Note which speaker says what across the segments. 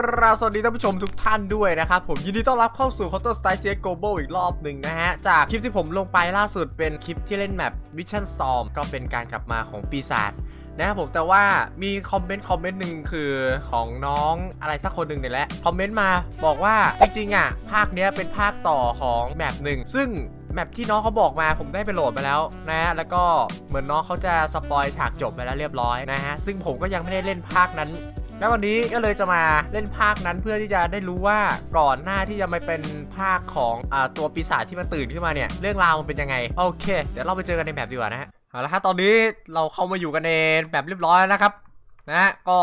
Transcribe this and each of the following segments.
Speaker 1: ครับสวัสดีท่านผู้ชมทุกท่านด้วยนะครับผมยินดีต้อนรับเข้าสู่ Counter Strike CS Global อีกรอบหนึ่งนะฮะ จากคลิปที่ผมลงไปล่าสุดเป็นคลิปที่เล่นแมป Vision Storm ก็เป็นการกลับมาของปีศาจนะครับผมแต่ว่ามีคอมเมนต์คอมเมนต์หนึ่งคือของน้องอะไรสักคนหนึ่งเนี่ยแหละ คอมเมนต์มาบอกว่าจริงๆอะภาคเนี้ยเป็นภาคต่อของแมปหนึ่งซึ่งแมปที่น้องเขาบอกมาผมได้ไปโหลดมาแล้วนะฮะแล้วก็เหมือนน้องเขาจะสปอยฉากจบไปแล้วเรียบร้อยนะฮะซึ่งผมก็ยังไม่ได้เล่นภาคนั้น แล้ววันนี้ก็เลยจะมาเล่นภาคนั้นเพื่อที่จะได้รู้ว่าก่อนหน้าที่จะมาเป็นภาคของอตัวปีศาจที่มันตื่นขึ้นมาเนี่ยเรื่องราวมันเป็นยังไงโอเค เดี๋ยวเราไปเจอกันในแบบดีกว่านะฮะเอาละครับตอนนี้เราเข้ามาอยู่กันในแบบเรียบร้อยแล้วนะครับนะก็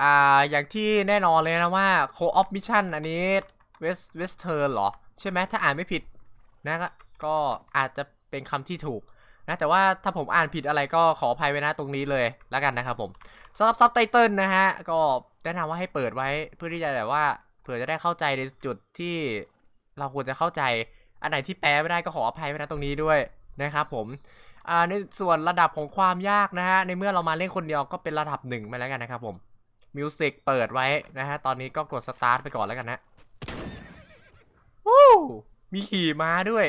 Speaker 1: อ่าอย่างที่แน่นอนเลยนะว่า Co-op Mission อันนี้ West Western เหรอ ใช่ไหมถ้าอ่านไม่ผิดนะก็ก็อาจจะเป็นคำที่ถูก นะแต่ว่าถ้าผมอ่านผิดอะไรก็ขออภัยไว้นะตรงนี้เลยแล้วกันนะครับผมสำหรับซับไตเติลนะฮะก็แนะนำว่าให้เปิดไว้เพื่อที่จะแบบว่าเผื่อจะได้เข้าใจในจุดที่เราควรจะเข้าใจ อันไหนที่แปลไม่ได้ก็ขออภัยไว้นะตรงนี้ด้วยนะครับผมอ่าในส่วนระดับของความยากนะฮะในเมื่อเรามาเล่นคนเดียวก็เป็นระดับหนึ่งไปแล้วกันนะครับผมมิวสิกเปิดไว้นะฮะตอนนี้ก็กดสตาร์ทไปก่อนแล้วกันนะวู้มีขี่ม้าด้วย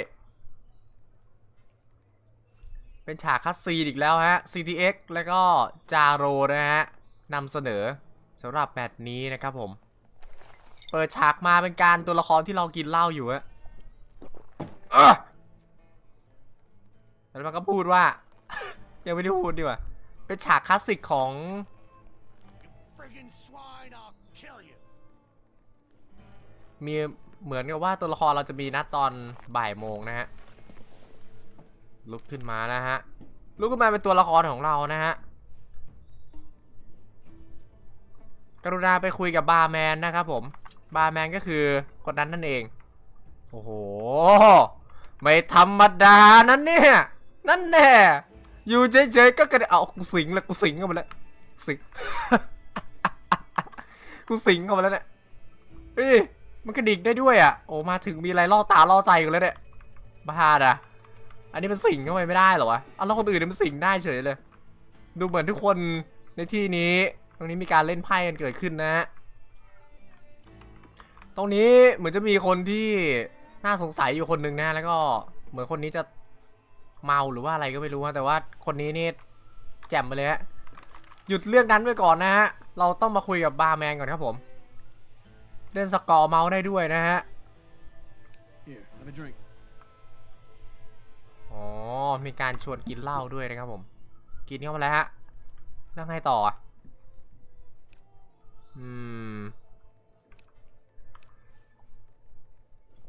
Speaker 1: เป็นฉากคัสซีนอีกแล้วฮะ CTX แล้วก็จาโรนะฮะนำเสนอสำหรับแมตช์นี้นะครับผม เปิดฉากมาเป็นการตัวละครที่เรากินเหล้าอยู่ฮะแล้วมันก็พูดว่า ยังไม่ได้พูดดีกว่า เป็นฉากคลาสสิกของมีเหมือนกับว่าตัวละครเราจะมีนัดตอนบ่ายโมงนะฮะ ลุกขึ้นมานะฮะ ลุกขึ้นมาเป็นตัวละครของเรานะฮะ กรุณาไปคุยกับบาร์แมนนะครับผม บาร์แมนก็คือคนนั้นนั่นเอง โอ้โห ไม่ธรรมดานั่นเนี่ย นั่นแน่อยู่เฉยๆก็กระเดเอากูสิงแล้วกูสิงเข้ามาแล้วสิงกูสิงเข้ามาแล้วเนี่ยเฮ้ยมันกระดิกได้ด้วยอะ โอ้มาถึงมีอะไรล่อตาล่อใจกันแล้วเนี่ยบ้าด่ะ อันนี้มันสิงเข้าไปไม่ได้เหรอวะเอาแล้วคนอื่นเนี่ยมันสิงได้เฉยเลย ดูเหมือนทุกคนในที่นี้ ตรงนี้มีการเล่นไพ่กันเกิดขึ้นนะฮะ ตรงนี้เหมือนจะมีคนที่น่าสงสัยอยู่คนหนึ่งนะแล้วก็เหมือนคนนี้จะเมาหรือว่าอะไรก็ไม่รู้นะแต่ว่าคนนี้นี่แจ่มไปเลยฮะ หยุดเรื่องนั้นไว้ก่อนนะฮะ เราต้องมาคุยกับบาร์แมนก่อนครับผม เล่นสกอร์เมาส์ได้ด้วยนะฮะ
Speaker 2: Here, have a drink.
Speaker 1: อ๋อ มีการชวนกินเหล้าด้วยนะครับผม กินเข้ามาแล้วฮะ แล้วไงต่ออะอืม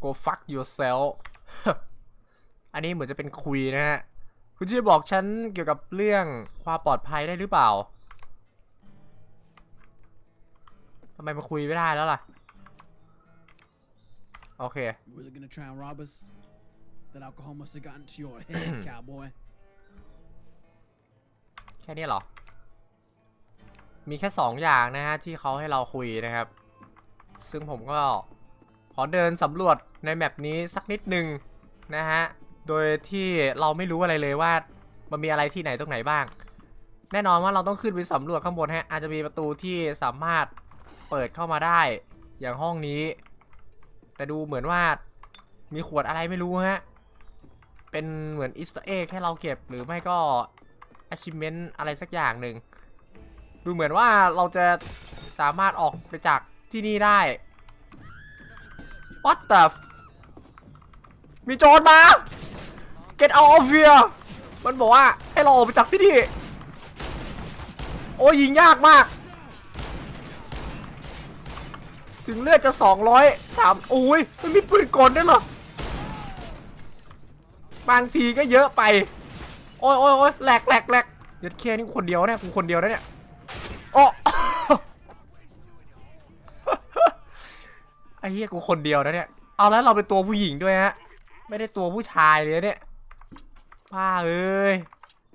Speaker 1: go fuck yourself อันนี้เหมือนจะเป็นคุยนะฮะ คุณช่วยบอกฉันเกี่ยวกับเรื่องความปลอดภัยได้หรือเปล่าทำไมมาคุยไม่ได้แล้วล่ะ โอเค
Speaker 2: That alcohol must have gotten to your head, cowboy.
Speaker 1: แค่นี้เหรอ มีแค่สองอย่างนะฮะ ที่เขาให้เราคุยนะครับ ซึ่งผมก็ขอเดินสำรวจในแมปนี้สักนิดหนึ่งนะฮะ โดยที่เราไม่รู้อะไรเลยว่ามันมีอะไรที่ไหนตรงไหนบ้าง แน่นอนว่าเราต้องขึ้นไปสำรวจข้างบนฮะอาจจะมีประตูที่สามารถเปิดเข้ามาได้อย่างห้องนี้ แต่ดูเหมือนว่ามีขวดอะไรไม่รู้ฮะ เป็นเหมือนอิสต์เอ็กให้เราเก็บหรือไม่ก็ achievement อะไรสักอย่างหนึ่ง ดูเหมือนว่าเราจะสามารถออกไปจากที่นี่ได้ What the f- มีโจรมา Get out of here มันบอกว่าให้เราออกไปจากที่นี่ โอ้ยิงยากมาก ถึงเลือดจะ 200สามโอ้ย มันมีปืนกลด้เหรอ บางทีก็เยอะไป โอ้ยโอ้ยโอ้ยแหลกแหลกแหลกเดี๋ยวแค่นี้คนเดียวเนี่ยกูคนเดียวนะเนี่ยโอ้ไอ้เหี้ยกูคนเดียวนะเนี่ย เอาแล้วเราเป็นตัวผู้หญิงด้วยฮะ ไม่ได้ตัวผู้ชายเลยเนี่ยป้าเอ้ย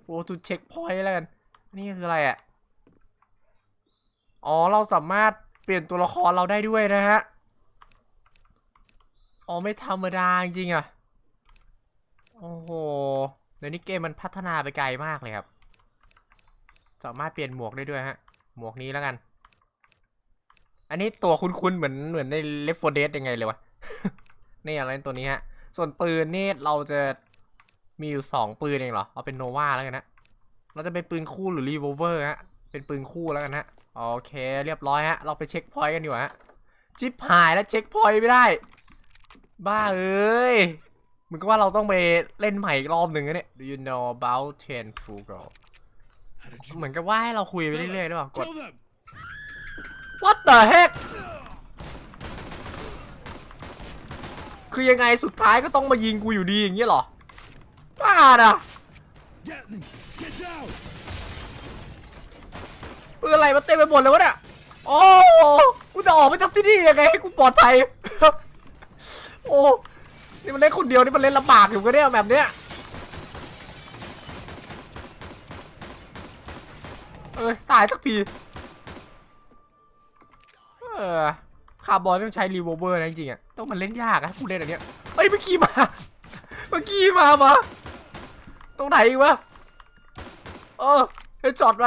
Speaker 1: โอ้ตูเช็คพอยต์แล้วกัน นี่คืออะไรอะ อ๋อเราสามารถเปลี่ยนตัวละครเราได้ด้วยนะฮะ อ๋อไม่ธรรมดาจริงอะ โอ้โห เดี๋ยวนี้เกมมันพัฒนาไปไกลมากเลยครับ สามารถเปลี่ยนหมวกได้ด้วยฮะ หมวกนี้แล้วกัน อันนี้ตัวคุ้นๆเหมือนเหมือนใน Left 4 Dead ยังไงเลยวะ นี่อะไรตัวนี้ฮะ ส่วนปืนนี่เราจะมีอยู่สองปืนเองเหรอ เอาเป็นโนวาแล้วกันนะ เราจะเป็นปืนคู่หรือรีโวเวอร์ฮะ เป็นปืนคู่แล้วกันฮะ โอเค เรียบร้อยฮะ เราไปเช็คพอยต์กันดีกว่าฮะชิปหายแล้วเช็คพอยต์ไม่ได้ บ้าเอ้ย มือนกับว่าเราต้องไปเล่นใหม่อีกรอบหนึ่งนะเนี่ย Do you know about Ten Frugal
Speaker 2: How did you
Speaker 1: เหมือนกับว่าให้เราคุยไปเรื่อยๆด้วยป่ะกด
Speaker 2: Kill them!
Speaker 1: What the heck คือยังไงสุดท้ายก็ต้องมายิงกูอยู่ดีอย่างเงี้ยเหรอบ้าน่ะ
Speaker 2: Get them! Get down!
Speaker 1: ปืนอะไรมาเต็มไปหมดเลยวะเนี่ย โอ้ กูจะออกไปจากที่นี่ยังไงให้กูปลอดภัย โอ้ นี่มันเล่นคนเดียวนี่มันเล่นลำบากอยู่กันเนี่ยแบบเนี้ยเอ้ยตายสักที เออคาร์บอนต้องใช้รีโวเวอร์นะจริงๆอะต้องมันเล่นยากอะให้กูเล่นอันเนี้ยเอ้ยเมื่อกี้มา เมื่อกี้มามาตรงไหนอีกวะเออเฮ้ยจอดไป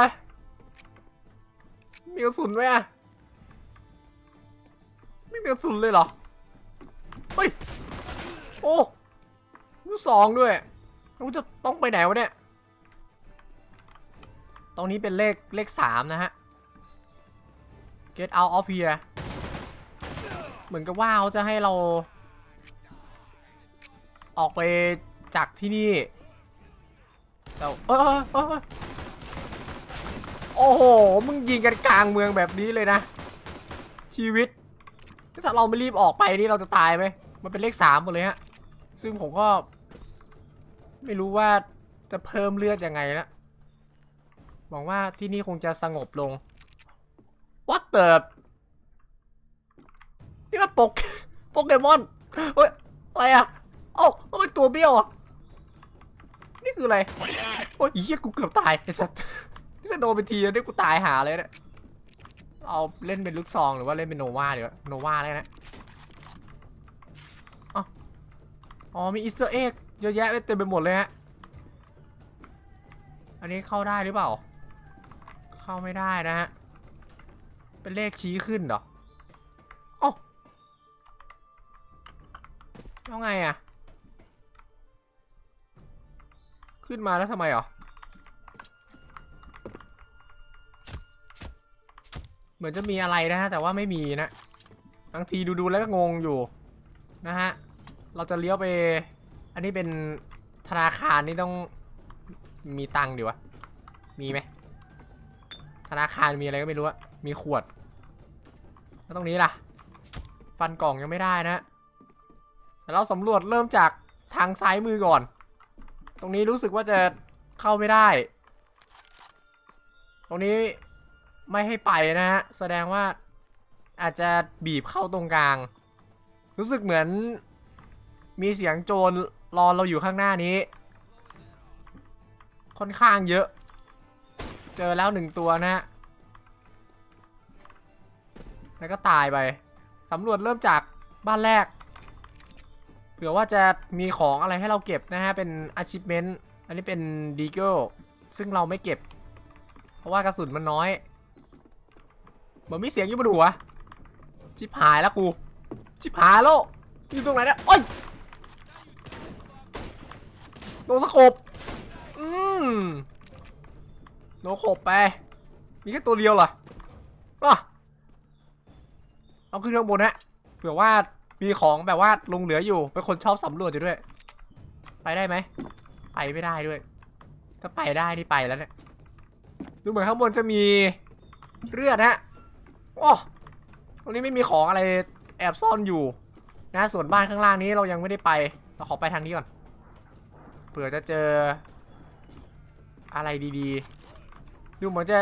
Speaker 1: มีกระสุนไหมอะไม่มีกระสุนเลยเหรอ เฮ้ย โอ้ลูกสองด้วยแล้จะต้องไปไหนวะเนี่ย ตรงนี้เป็นเลขเลขสามนะฮะ get out of here เหมือนกับว่าเขาจะให้เรา ออกไปจากที่นี่แต่เออเออเออเออโอ้โห มึงยิงกันกลางเมืองแบบนี้เลยนะ ชีวิต ถ้าเราไม่รีบออกไปนี่เราจะตายไหม มันเป็นเลขสามหมดเลยฮะ ซึ่งผมก็ ไม่รู้ว่าจะเพิ่มเลือดยังไงนะหวังว่าที่นี่คงจะสงบลง What the นี่มันโปกโปเกมอนเฮ้ย อะไรอะเอ้าทำไมตัวเบี้ยวอะนี่คืออะไร โอ้ยเหี้ยกูเกือบตายไอ้สัสนี่จะโดนไปทีแล้วนี่กูตายหาเลยเนี่ย เอาเล่นเป็นลูกซองหรือว่าเล่นเป็นโนวาดีวะโนวาแล้นะเอ้า อ๋อมีอีสเตอร์เอ็กเยอะแยะเต็มไปหมดเลยฮะ อันนี้เข้าได้หรือเปล่า เข้าไม่ได้นะฮะ เป็นเลขชี้ขึ้นเหรอเอ้แล้วไงอะขึ้นมาแล้วทำไมเหรอ เหมือนจะมีอะไรนะฮะ แต่ว่าไม่มีนะบางทีดูๆแล้วก็งงอยู่นะฮะ เราจะเลี้ยวไป อันนี้เป็นธนาคารนี่ต้องมีตังค์ดิวะ มีไหมธนาคารมีอะไรก็ไม่รู้อะมีขวด แล้วตรงนี้ล่ะ ฟันกล่องยังไม่ได้นะแต่เราสำรวจเริ่มจากทางซ้ายมือก่อน ตรงนี้รู้สึกว่าจะเข้าไม่ได้ ตรงนี้ไม่ให้ไปนะฮะ แสดงว่าอาจจะบีบเข้าตรงกลาง รู้สึกเหมือน มีเสียงโจรรอเราอยู่ข้างหน้านี้ ค่อนข้างเยอะ เจอแล้วหนึ่งตัวนะฮะแล้วก็ตายไปสำรวจเริ่มจากบ้านแรกเผื่อว่าจะมีของอะไรให้เราเก็บนะฮะ เป็น achievement อันนี้เป็น deagle ซึ่งเราไม่เก็บ เพราะว่ากระสุนมันน้อยเหมือนมีเสียงอยู่บนหัวชิบหายแล้วกู ชิบหายแล้วอยู่ตรงไหนเนี่ยโอ้ย โนสโคปอืมโนโคปไป มีแค่ตัวเดียวเหรออะเอาขึ้นข้างบนฮะเผื่อว่ามีของแบบว่าลงเหลืออยู่ เป็นคนชอบสำรวจอยู่ด้วย ไปได้ไหม ไปไม่ได้ด้วย ถ้าไปได้นี่ไปแล้วเนี่ยดูเหมือนข้างบนจะมีเลือดฮะโอ้ตรงนี้ไม่มีของอะไรแอบซ่อนอยู่นะส่วนบ้านข้างล่างนี้เรายังไม่ได้ไป เราขอไปทางนี้ก่อน เผื่อจะเจอ อะไรดีๆ ดูเหมือนจะ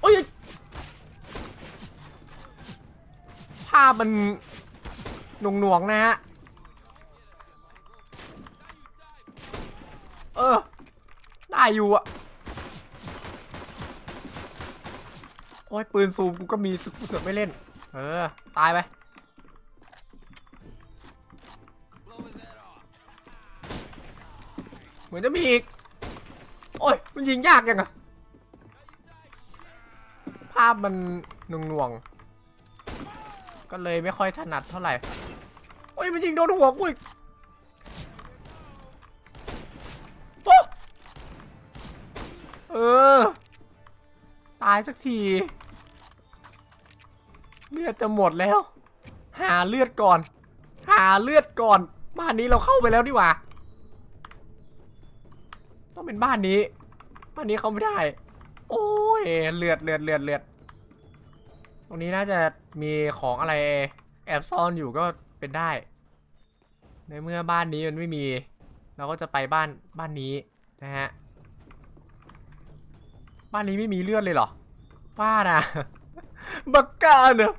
Speaker 1: โอ้ยภาพมันหน่วงๆนะฮะ เออ ได้อยู่อะโอ้ยปืนซูมกูก็มีสึกกูเสือกไม่เล่น เออ ตายไป มือนจะมีอีก โอ้ย มันยิงยากยังอะภาพมันหน่วง ก็เลยไม่ค่อยถนัดเท่าไหร่ โอ้ย มันยิงโดนหัวกูอีกโอ้เออ ตายสักที เลือดจะหมดแล้ว หาเลือดก่อน หาเลือดก่อน บ้านนี้เราเข้าไปแล้วดีกว่า ต้องเป็นบ้านนี้ บ้านนี้เขาไม่ได้ โอ้ยเลือดเลือดเลือดเลือด ตรงนี้น่าจะมีของอะไรแอบซ่อนอยู่ก็เป็นได้ ในเมื่อบ้านนี้มันไม่มี เราก็จะไปบ้านบ้านนี้นะฮะ บ้านนี้ไม่มีเลือดเลยเหรอ บ้านะบักกาเนอะ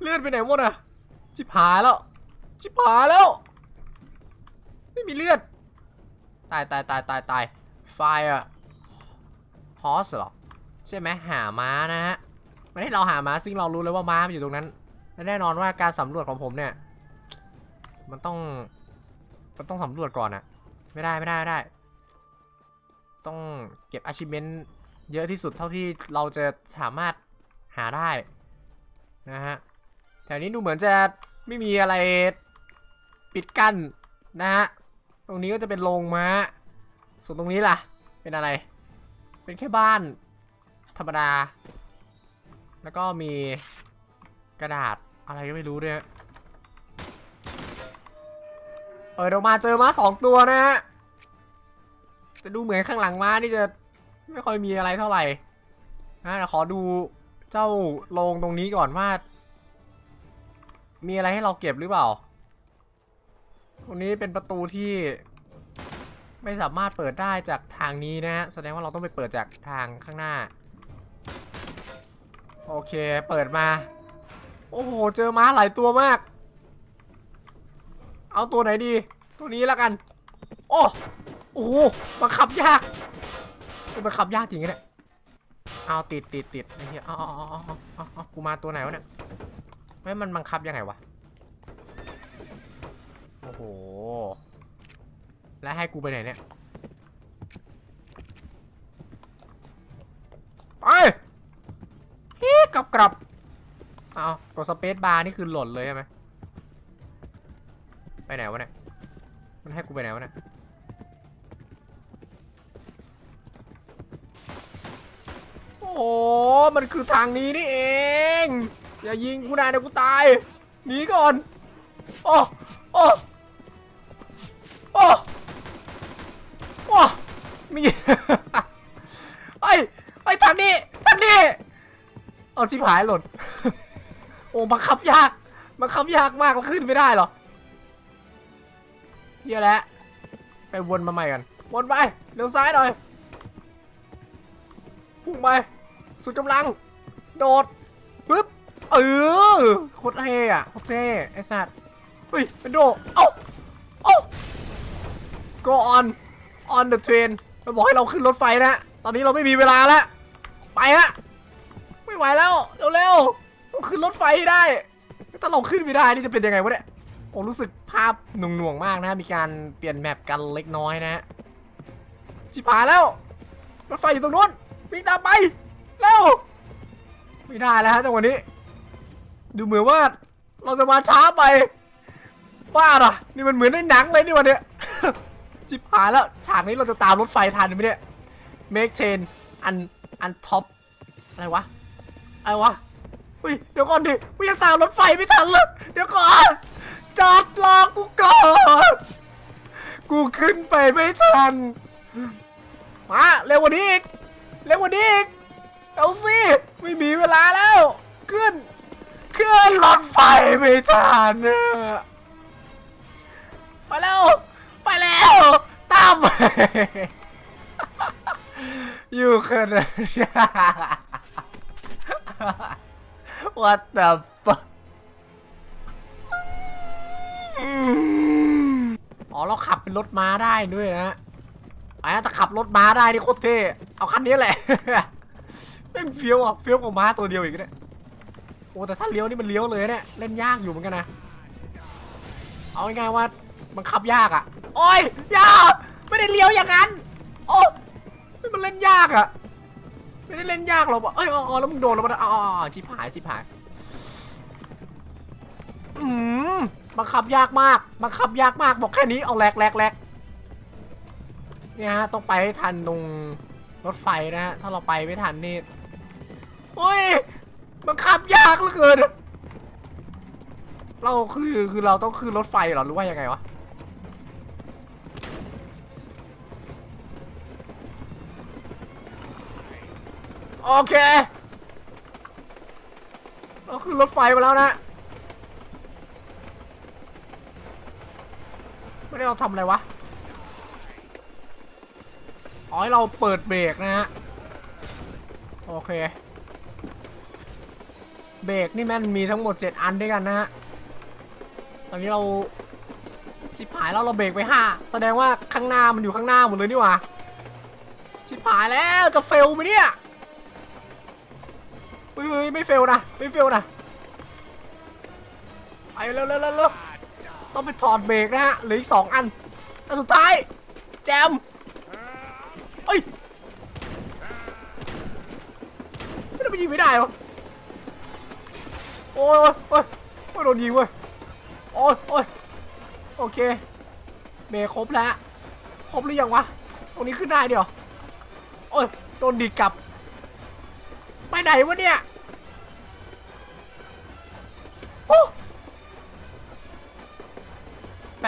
Speaker 1: เลือดไปไหนหมดอะชิบหายแล้วชิบหายแล้ว ไม่มีเลือด ตายตายตายตายตาย ไฟอะฮอสหรอ ใช่ไหมหาม้านะฮะมันให้เราหาม้าซึ่งเรารู้เลยว่าม้ามันอยู่ตรงนั้น และแน่นอนว่าการสำรวจของผมเนี่ย มันต้อง มันต้องสำรวจก่อนอะไม่ได้ไม่ได้ไม่ได้ ต้องเก็บ achievement เยอะที่สุดเท่าที่เราจะสามารถหาได้นะฮะแถวนี้ดูเหมือนจะไม่มีอะไรปิดกั้นนะฮะ ตรงนี้ก็จะเป็นโรงม้า ส่วนตรงนี้ล่ะ เป็นอะไร เป็นแค่บ้าน ธรรมดา แล้วก็มีกระดาษอะไรก็ไม่รู้ด้วยเปิดออกมาเจอม้าสองตัวนะฮะจะดูเหมือนข้างหลังม้านี่จะไม่ค่อยมีอะไรเท่าไหร่นะขอดูเจ้าโรงตรงนี้ก่อนว่า มีอะไรให้เราเก็บหรือเปล่า ตรงนี้เป็นประตูที่ ไม่สามารถเปิดได้จากทางนี้นะฮะแสดงว่าเราต้องไปเปิดจากทางข้างหน้า โอเคเปิดมา โอ้โห เจอม้าหลายตัวมาก เอาตัวไหนดี ตัวนี้แล้วกัน โอ้โอ้โหบังคับยากมันบับยากจริงเนี่ยเอาติดติดติดไอ้เหี้ยเอาเอาเอาเอาเอาเอากูมาตัวไหนวะเนี่ยไม่มันบังคับยังไงวะ โอ้โห แล้วให้กูไปไหนเนี่ยไปฮีกลับกลับเอากดสเปซบาร์นี่คือหล่นเลยใช่ไหมไปไหนวะเนี่ย มันให้กูไปไหนวะเนี่ย โอ้โหมันคือทางนี้นี่เอง อย่ายิงกูนายเดี๋ยวกูตาย หนีก่อนอ้โอ้ โอ้ โอ้ มีไอ้ไอ้ทางนี้ทางนี้ เอาชิบหายหล่น โอ้บังคับยากบังคับยากมากแล้วขึ้นไม่ได้เหรอเฮียแล้ว ไปวนมาใหม่กัน วนไป เลี้ยวซ้ายหน่อย พุ่งไป สุดกำลัง โดดปึ๊บ เออโคตรเท่อะโคตรเท่ไอ้สัตว์เฮ้ยเป็นโด เอ้า เอ้า go on on the train มันบอกให้เราขึ้นรถไฟนะตอนนี้เราไม่มีเวลาแล้วไปฮะไม่ไหวแล้วเร็วๆต้องขึ้นรถไฟให้ได้ถ้าเราขึ้นไม่ได้นี่จะเป็นยังไงวะเนี่ยผมรู้สึกภาพหน่วงๆมากนะ มีการเปลี่ยนแมปกันเล็กน้อยนะฮะชิบายแล้วรถไฟอยู่ตรงนู้นวิ่งตามไปเร็วไม่ได้แล้วฮะจังหวะนี้ ดูเหมือนว่าเราจะมาช้าไปบ้าเหรอนี่มันเหมือนในหนังเลยนี่วันเนี้ย จิบหายแล้ว ฉากนี้เราจะตามรถไฟทันไหมเนี่ย make chain อันอันท็อปอะไรวะอะไรวะอุ้ยเดี๋ยวก่อนดิกูยังตามรถไฟไม่ทันเลยเดี๋ยวก่อนจอดรอกูก่อนกูขึ้นไปไม่ทันมาเร็วกว่านี้อีกเร็วกว่านี้อีกเอาสิไม่มีเวลาแล้ว ขึ้นขึ้นรถไฟไม่ทันไปแล้ว ไปแล้วตามอยู่กันนะ What the fuck อ๋อเราขับเป็นรถม้าได้ด้วยนะไอ้ถ้าขับรถม้าได้นี่โคตรเท่เอาคันนี้แหละเป็นเฟี้ยวอะเฟี้ยวกว่าม้าตัวเดียวอีกเนี่ยโอ้แต่ถ้าเลี้ยวนี่มันเลี้ยวเลยเนี่ยเล่นยากอยู่เหมือนกันนะ เอาง่ายๆว่ามันขับยากอะ โอ้ยอยาไม่ได้เลี้ยวอย่างนั้น โอ้มันเล่นยากอะไม่ได้เล่นยากหรอกเอ้ยอ๋อแล้วมึงโดนแล้วมันอ๋อชิบหายชิบหายอืมบังคับยากมากบังคับยากมากบอกแค่นี้เอาแหลกแหลกแหลกเนี่ยฮะต้องไปให้ทันตรงรถไฟนะฮะถ้าเราไปไม่ทันนี่โอ้ยบังคับยากเหลือเกินเราคือคือเราต้องขึ้นรถไฟเหรอหรือว่ายังไงวะ โอเค เราขึ้นรถไฟมาแล้วนะ ไม่ได้เราทำอะไรวะ อ๋อให้เราเปิดเบรกนะฮะ โอเค เบรกนี่แม่นมีทั้งหมด 7 อันด้วยกันนะฮะ ตอนนี้เราชิบหายแล้วเราเบรกไป5แสดงว่าข้างหน้ามันอยู่ข้างหน้าหมดเลยนี่หว่าชิบหายแล้วจะเฟลไหมเนี่ย เฮ้ยเฮ้ยไม่เฟลนะไม่เฟลนะไปเร็วเร็วเร็วเร็วต้องไปถอดเบรกนะฮะเหลืออีกสองอันอันสุดท้ายแจมเอ้ยไม่ได้ไปยิงไม่ได้วะโอ้ยโอ้ยโอ้ยโอ้ยโดนยิงเว้ยโอ้ยโอ้ยโอเคเบรกครบแล้วครบหรือยังวะตรงนี้ขึ้นได้เดี๋ยวโอ้ยโดนดิดกลับไปไหนวะเนี่ย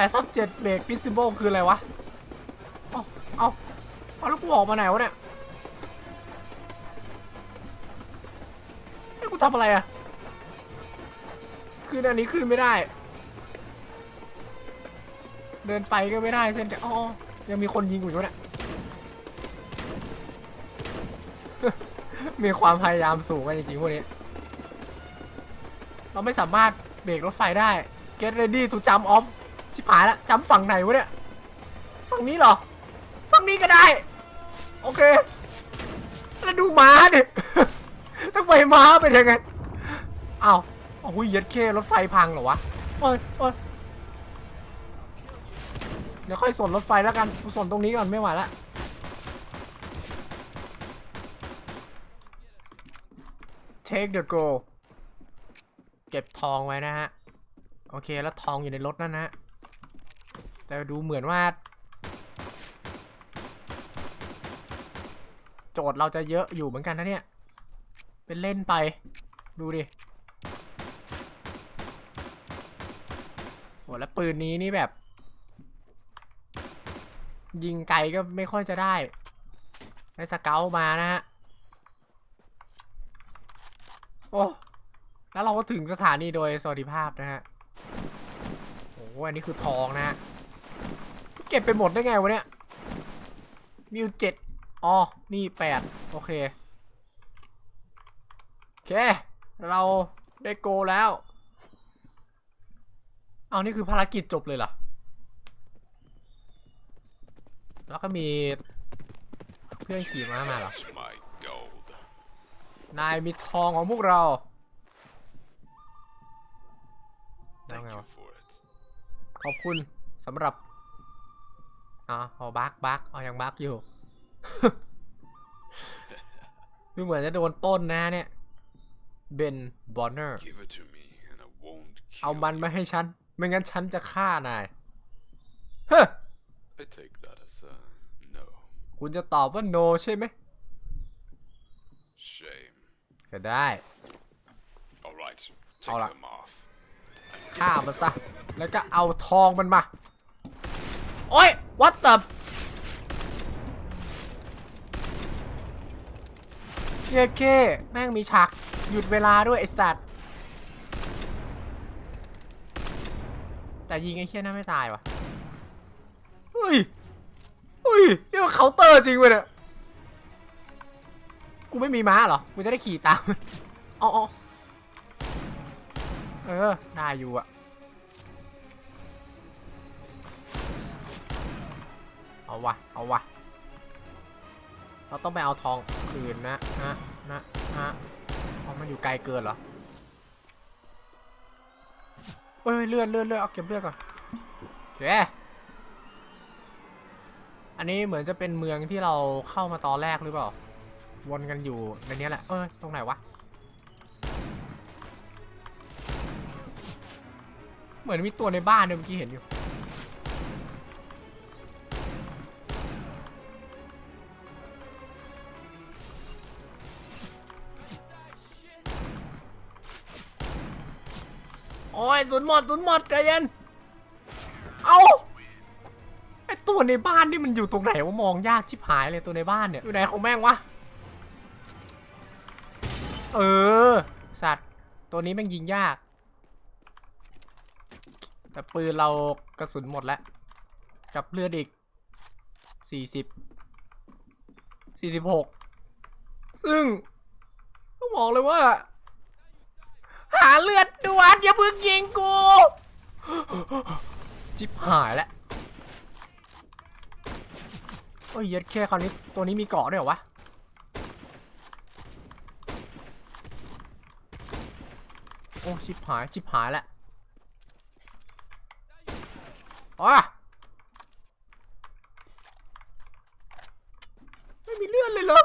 Speaker 1: แปดซ้เจ็ดเบรกพิซซิโบคืออะไรวะอาเอาเอาแล้วกูออกมาไหนวะเนี่ยไอ้กูทำอะไรอะขึ้นอันนี้ขึ้นไม่ได้ เดินไปก็ไม่ได้เช่นกันอ๋อยังมีคนยิงอยู่เนี่ยมีความพยายามสูงกันจริงๆพวกนี้ เราไม่สามารถเบรกรถไฟได้ get ready to jump off ชิบหายแล้วจำฝั่งไหนวะเนี่ย ฝั่งนี้เหรอ ฝั่งนี้ก็ได้ โอเค แล้วดูม้าดิต้องไปม้าไปยังไงอ้าวโอ้ยเย็ดเครถไฟพังเหรอวะโอ้ยโอ้ยเดี๋ยวค่อยสนรถไฟแล้วกันกูสนตรงนี้ก่อนไม่ไหวละ take the go เก็บทองไว้นะฮะ โอเคแล้วทองอยู่ในรถนั่นนะฮะ แต่ดูเหมือนว่า โจทย์เราจะเยอะอยู่เหมือนกันนะเนี่ย เป็นเล่นไป ดูดิโหแล้วปืนนี้นี่แบบ ยิงไกลก็ไม่ค่อยจะได้ได้สเกลมานะฮะ โอ้ แล้วเราก็ถึงสถานีโดยสวัสดิภาพนะฮะ โอ้อันนี้คือทองนะฮะ เก็บไปหมดได้ไงวะเนี่ยมิวเจ็ดอ๋อ นี่แปดโอเค โอเค เราได้โกแล้ว เอานี่คือภารกิจจบเลยเหรอ แล้วก็มีเพื่อนขี่ม้ามาเหรอ
Speaker 3: There's my gold.
Speaker 1: นายมีทองของพวกเราแล้ว
Speaker 3: Thank
Speaker 1: ไง
Speaker 3: you
Speaker 1: วะ
Speaker 3: for it.
Speaker 1: ขอบคุณสำหรับ อ๋อเอาบักบักเอายังบักอยู่ ดูเหมือนจะโดนปล้นนะเนี่ย เบน บอนเนอร์
Speaker 3: Give it to me and I won't kill
Speaker 1: เอามันมา
Speaker 3: you.
Speaker 1: ให้ฉัน ไม่งั้นฉันจะฆ่านาย เฮ้ย
Speaker 3: I take that as a no.
Speaker 1: คุณจะตอบว่า no ใช่ไหม
Speaker 3: Shame.
Speaker 1: ก็ได้
Speaker 3: Alright, take
Speaker 1: Alright.
Speaker 3: them off.
Speaker 1: ฆ่ามันซะ แล้วก็เอาทองมันมา โอ้ย what the เย้เค แม่งมีฉากหยุดเวลาด้วยไอสัตว์ แต่ยิงไอ้เคี้ยน่าไม่ตายวะเฮ้ยเฮ้ยนี่มันเคาน์เตอร์จริงเว้ยเนี่ยกูไม่มีม้าเหรอ กูจะได้ขี่ตามอ๋อเออ ได้อยู่อะ เอาวะ เอาวะ เราต้องไปเอาทองคืนนะฮะนะฮะเอาะมันอยู่ไกลเกินเหรอเฮ้ยเลื่อนเลื่อนเลื่อนเอาเก็บเลือนก่อนโอเคอันนี้เหมือนจะเป็นเมืองที่เราเข้ามาตอนแรกหรือเปล่า วนกันอยู่ในนี้แหละ เอ้ย ตรงไหนวะ เหมือนมีตัวในบ้านด้วยเมื่อกี้เห็นอยู่ อ้ยสุนหมดสุนหมดใจเย็น เอาไอตัวในบ้านนี่มันอยู่ตรงไหนวะมองยากชิบหายเลยตัวในบ้านเนี่ย อยู่ไหนของแม่งวะ เออ สัตว์ ตัวนี้แม่งยิงยาก แต่ปืนเรากระสุนหมดแล้ว กับเลือดอีกสี่สิบสี่สิบหกซึ่งต้องบอกเลยว่า หาเลือดด่วนอย่าเพิ่งยิงกู จิบหายแล้วโอ้ยเย็ดแค่คราวนี้ตัวนี้มีเกาะด้วยเหรอวะ โอ้ชิบหายชิบหายแล้วอ๋อไม่มีเลือดเลยเหรอ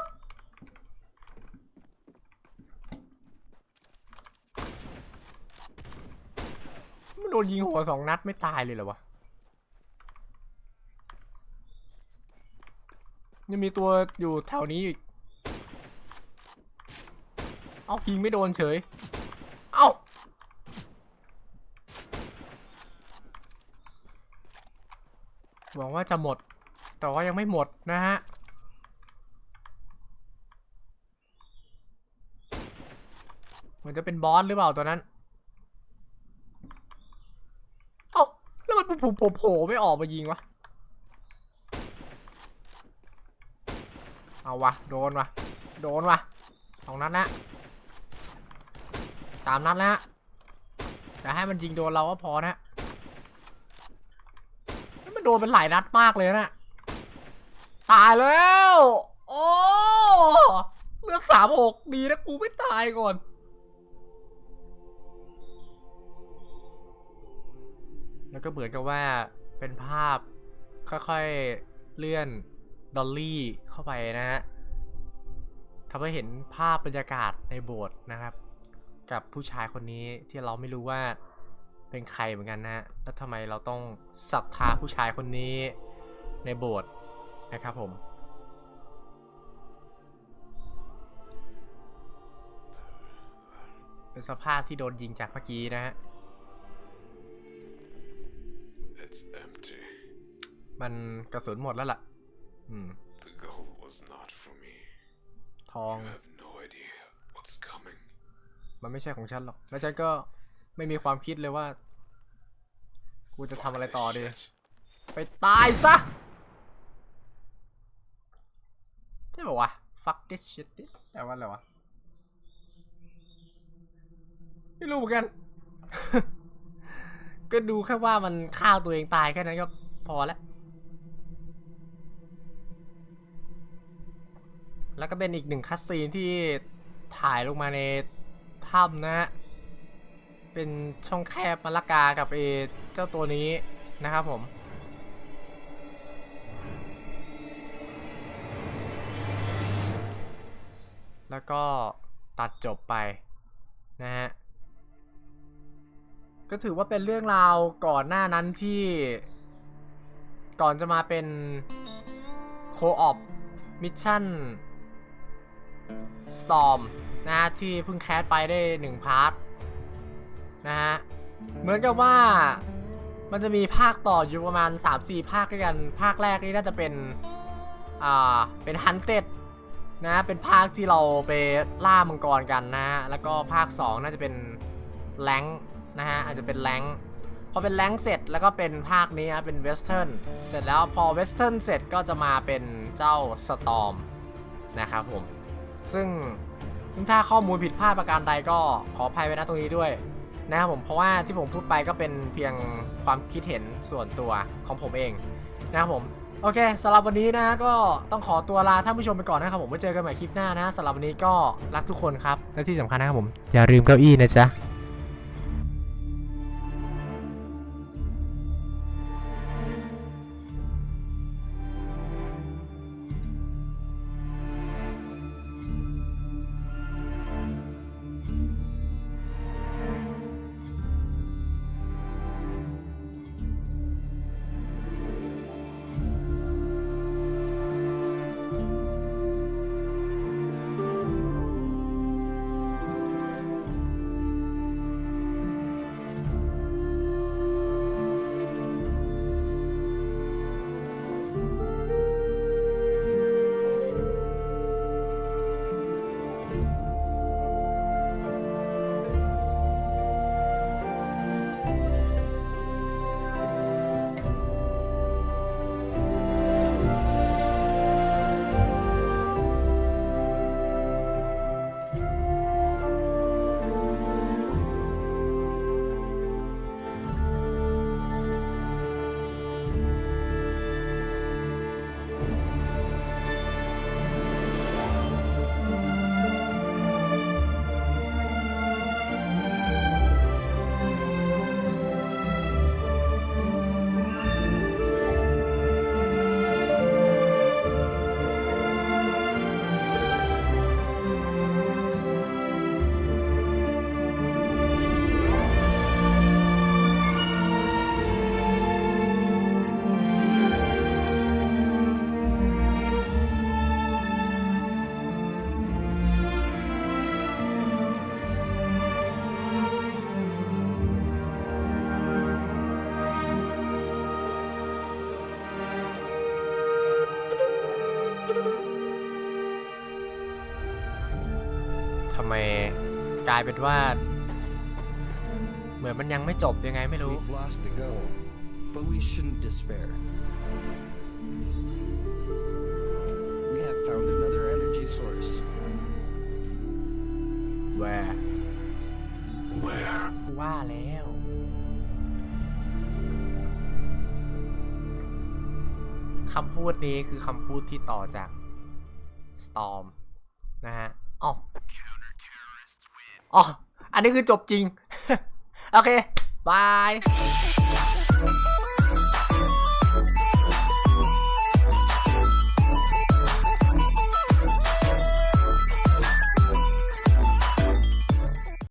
Speaker 1: มันโดนยิงหัวสองนัดไม่ตายเลยเหรอวะยังมีตัวอยู่แถวนี้อีก เอายิงไม่โดนเฉย เอ้าหวังว่าจะหมด แต่ว่ายังไม่หมดนะฮะเหมือนจะเป็นบอสหรือเปล่าตัวนั้น เอ้าแล้ว มันผล่โผล่ไม่ออกมายิงวะ เอาวะ โดนวะ โดนวะสองนัดนะสามนัดแล้วแต่ให้มันยิงโดนเราก็พอนะมันโดนเป็นหลายนัดมากเลยนะตายแล้ว โอ้ เลือดสามหกดีนะกูไม่ตายก่อน แล้วก็เหมือนกับว่าเป็นภาพค่อยๆเลื่อนดอลลี่เข้าไปนะฮะทำให้เห็นภาพบรรยากาศในโบสถ์นะครับ กับผู้ชายคนนี้ที่เราไม่รู้ว่าเป็นใครเหมือนกันนะฮะแล้วทำไมเราต้องศรัทธาผู้ชายคนนี้ในโบสถ์นะครับผมเป็นสภาพที่โดนยิงจากเมื่อกี้นะฮะ
Speaker 3: It's empty.
Speaker 1: มันกระสุนหมดแล้วล่ะ อืม
Speaker 3: The gold was not for me.
Speaker 1: ทอง
Speaker 3: You have no idea what's coming.
Speaker 1: มันไม่ใช่ของฉันหรอก แล้วฉันก็ไม่มีความคิดเลยว่า กูจะทำอะไรต่อดี
Speaker 3: Shit.
Speaker 1: ไปตายซะ ใช่ป่าวะ fuck this shit ดิแปลว่าอะไรวะ ไม่รู้เหมือนกัน ก็ดูแค่ว่ามันฆ่าตัวเองตายแค่นั้นก็พอแล้ว แล้วก็เป็นอีกหนึ่งคัสซีนที่ถ่ายลงมาในถ้ำนะฮะ เป็นช่องแคบมะละกากับเอเจ้าตัวนี้นะครับผมแล้วก็ตัดจบไปนะฮะ ก็ถือว่าเป็นเรื่องราวก่อนหน้านั้นที่ก่อนจะมาเป็นโคออปมิชชั่น Storm นะฮะที่เพิ่งแคสไปได้หนึ่งพาร์ทนะฮะเหมือนกับว่ามันจะมีภาคต่ออยู่ประมาณ 3-4 ภาคด้วยกัน ภาคแรกนี่น่าจะเป็น อ่า เป็น Hunted นะ เป็นภาคที่เราไปล่ามังกรกันนะฮะแล้วก็ภาค 2 น่าจะเป็นแรง นะฮะอาจจะเป็นแรงพอเป็นแรงเสร็จแล้วก็เป็นภาคนี้นะเป็นเวสเทิร์นเสร็จแล้วพอเวสเทิร์นเสร็จก็จะมาเป็นเจ้าสตอมนะครับผม ซึ่งซึ่งถ้าข้อมูลผิดพลาดประการใดก็ขออภัยไว้ณตรงนี้ด้วยนะครับผมเพราะว่าที่ผมพูดไปก็เป็นเพียงความคิดเห็นส่วนตัวของผมเองนะครับผมโอเคสำหรับวันนี้นะก็ต้องขอตัวลาท่านผู้ชมไปก่อนนะครับผมไว้เจอกันใหม่คลิปหน้านะสำหรับวันนี้ก็รักทุกคนครับและที่สำคัญนะครับผมอย่าลืมเก้าอี้นะจ๊ะ ไมกลายเป็นว่า เหมือนมันยังไม่จบยังไงไม่รู้
Speaker 4: We've lost the gold, but we shouldn't despair. We have found another energy source.
Speaker 1: where
Speaker 3: Where?
Speaker 1: ว่าแล้ว คำพูดนี้คือคำพูดที่ต่อจาก Storm นะฮะอ๋อ อ๋อ อันนี้คือจบจริง โอเค บาย